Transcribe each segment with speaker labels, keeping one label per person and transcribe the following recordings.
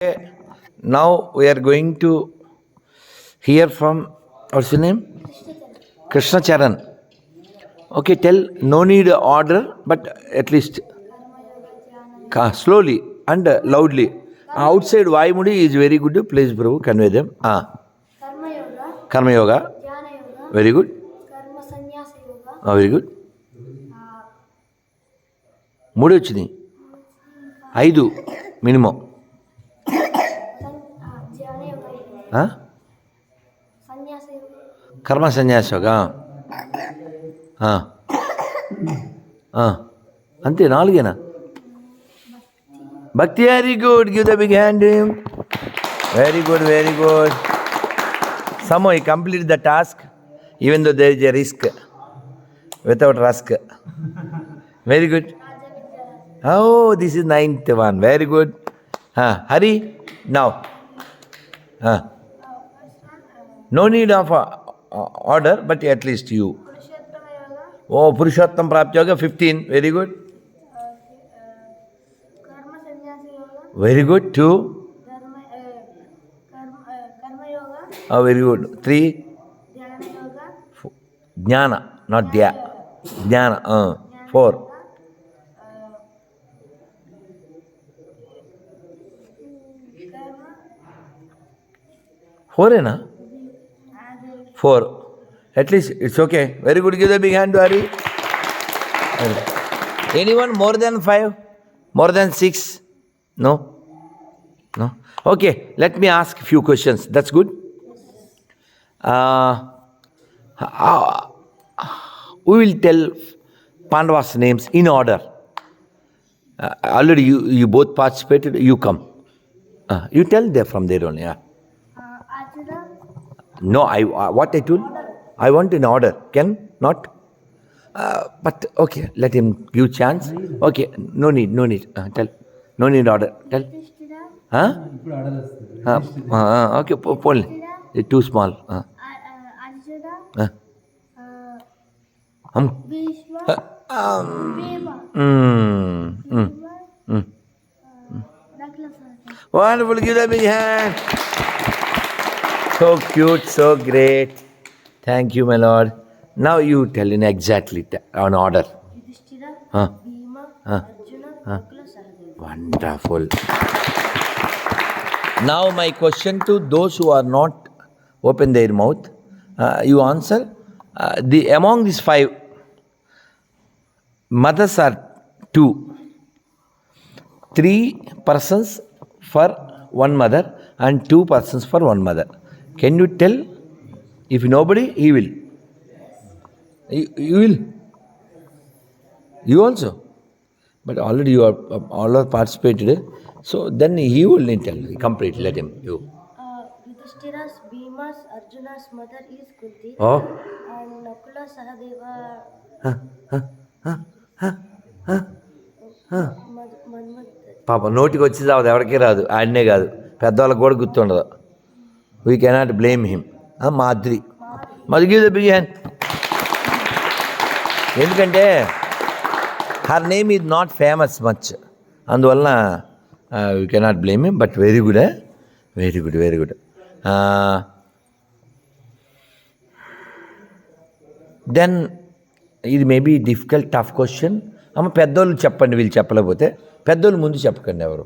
Speaker 1: Now we are going to hear from, what's your name? Krishna Charan. Okay, tell, no need order, but at least slowly and loudly. Outside Vaimudi is very good. Please, Prabhu, convey them. Ah,
Speaker 2: karma yoga
Speaker 1: Karma Yoga. Very good. Ah, very good. మూడు ఐదు minimum కర్మ సన్యాసగా అంతే నాలుగేనా? Bhakti very good give the big hand. Very good very good. Some I complete the task even though there is a risk without rusk very good. Oh this is ninth one very good. Hari now no need of order but at least you
Speaker 2: Purushottama Yoga
Speaker 1: oh Purushottam Praptiyoga fifteen very good
Speaker 2: ah, ah, karma సన్యాస యోగ
Speaker 1: very good two
Speaker 2: ధర్మ ఆ, కర్మ ఆ, karma yoga
Speaker 1: very good three
Speaker 2: ధ్యాన యోగ
Speaker 1: జ్ఞాన not ధ్యా జ్ఞాన four
Speaker 2: karma
Speaker 1: ఫోరేనా
Speaker 2: అది
Speaker 1: four at least it's okay very good give the big hand to Hari any one more then five more then six no no okay let me ask few questions that's good we will tell Pandavas' names in order. Uh, already you, you both participated, you come. Uh, you tell them from there only. Yeah. No, I uh, what I do? I want an order. Can not? Uh, but okay, let him give chance. Okay, no need, no need. Uh, tell, no need order. Tell. Huh? Uh, uh okay, po- It's too small. Uh. Uh. Um.
Speaker 2: Uh,
Speaker 1: um. Mm, mm, mm. Wonderful, give them a hand. So cute, so great. Thank you, my lord. Now you tell in exactly on order. Huh? Huh? Wonderful. Now my question to those who are not open their mouth, uh, you answer. Uh, the among these five, mothers are two, three persons for one mother and two persons for one mother. Can you tell if nobody ఈ will you will you
Speaker 2: also but already you are all
Speaker 1: are
Speaker 2: participated so then
Speaker 1: he will నేను tell complete let
Speaker 2: M you
Speaker 1: పాప నోటికి వచ్చేది అవ్వదు ఎవరికీ రాదు ఆయనే కాదు. పెద్దవాళ్ళకి కూడా గుర్తుండదు. వీ కెనాట్ బ్లేమ్ హిమ్ మాద్రి. మధుగివ్ ద బిగ్ హ్యాండ్ ఎందుకంటే her name is not famous much అందువలన you cannot blame him but very good very good very good then ఇది మేబీ డిఫికల్ట్ టఫ్ క్వశ్చన్ అమ్మ పెద్దోళ్ళు చెప్పండి వీళ్ళు చెప్పలేకపోతే. పెద్దోళ్ళు ముందు చెప్పకండి ఎవరు.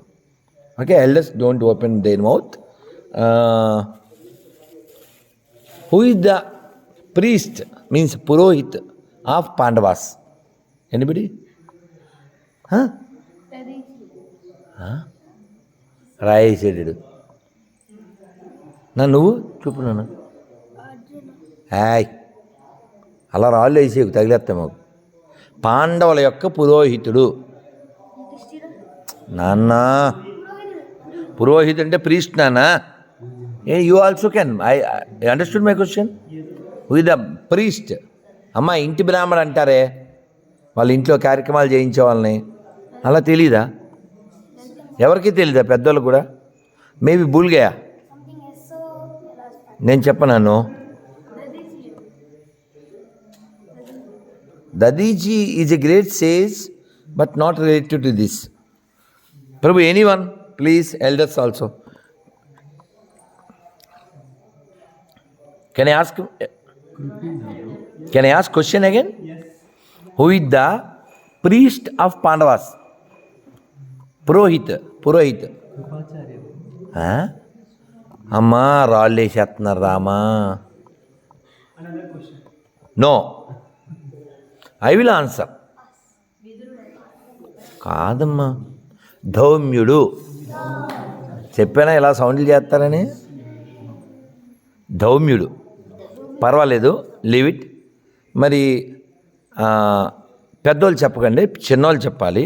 Speaker 1: Okay elders don't open their mouth who is the priest means purohit of Pandavas anybody రాయేసేడు నా నువ్వు? చూపు నన్ను. హాయ్ అలా రాళ్ళు వేసేకు తగిలేస్తాం మాకు. పాండవుల యొక్క పురోహితుడు. నాన్నా. నాన్న అంటే ప్రీస్ట్ నాన్న. A you also can I understood my question with the priest అమ్మ ఇంటి బ్రాహ్మణ అంటారే. వాళ్ళ ఇంట్లో కార్యక్రమాలు చేయించే వాళ్ళని. అలా తెలీదా? ఎవరికి తెలీదా? పెద్దోళ్ళు కూడా? మేబీ
Speaker 2: బూల్గయా?
Speaker 1: నేను చెప్పనాను. Dadhichi is a great sage but not related to this Prabhu any one please elders also can I can Can question ask question again? The priest of Pandavas purohit purohit అమ్మా రాళ్ళు వేసేస్తున్నారు Rama no I will answer కాదమ్మా. ధౌమ్యుడు. చెప్పానా ఇలా సౌండ్లు చేస్తారని? ధౌమ్యుడు. పర్వాలేదు లీవ్ ఇట్ మరి పెద్దోళ్ళు చెప్పకండి చిన్నోళ్ళు చెప్పాలి.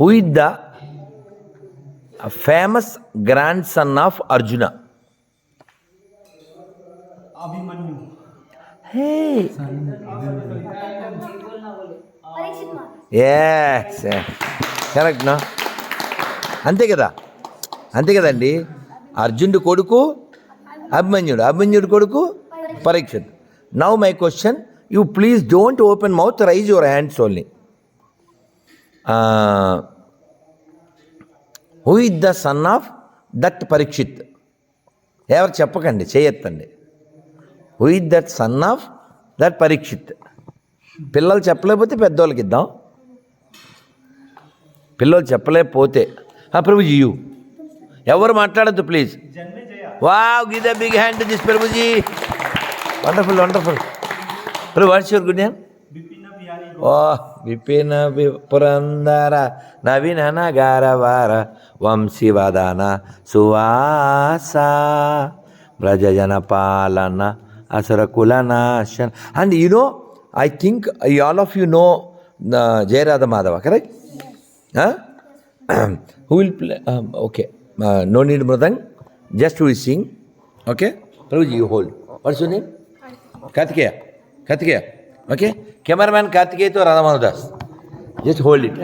Speaker 1: Who is the famous grandson of Arjuna
Speaker 3: Abhimanyu.
Speaker 1: Hey
Speaker 2: Parikshit Maharaj.
Speaker 1: Yes correct నా అంతే కదా? అంతే కదండి. అర్జునుడు కొడుకు అభిమన్యుడు. అభిమన్యుడు కొడుకు Parikshit. Now my question you please don't open mouth raise your hands only who is the son of that Parikshit ఎవరు చెప్పకండి చేయొత్తండి. Who is that son of that Parikshit పిల్లలు చెప్పలేకపోతే పెద్దోళ్ళకి ఇద్దాం. పిల్లలు చెప్పలేకపోతే. ఆ ప్రభుజీ యూ ఎవరు మాట్లాడద్దు please wow give the big hand this Prabhuji. Wonderful wonderful hello what's your good name oh విపిన వి- పురందర నవీన నగార వంశీవదన సువాస వ్రజజన పాలన అసురకుల నాశన and you know I think all of you know Jaya Radha Madhava correct who will play okay no need mridang just will sing okay Prabhuji you hold what's you name Kartikeya Kartikeya okay cameraman కార్తికేయతో Radhamadhav Das just hold it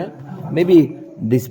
Speaker 1: maybe this